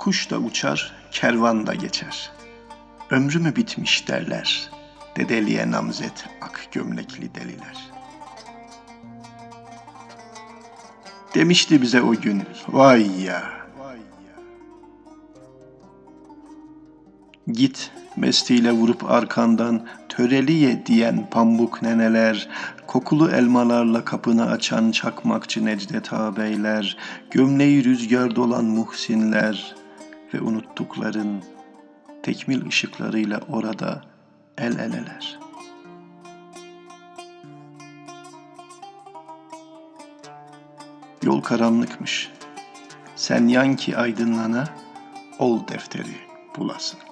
Kuş da uçar, kervan da geçer. Ömrü mü bitmiş derler, dedeliğe namzet ak gömlekli deliler. Demişti bize o gün, vay ya. Git mestiyle vurup arkandan töreliye diyen pambuk neneler, kokulu elmalarla kapını açan çakmakçı Necdet ağabeyler, gömleği rüzgar dolan muhsinler ve unuttukların tekmil ışıklarıyla orada el eleler. Yol karanlıkmış. Sen yan ki aydınlana, ol defteri bulasın.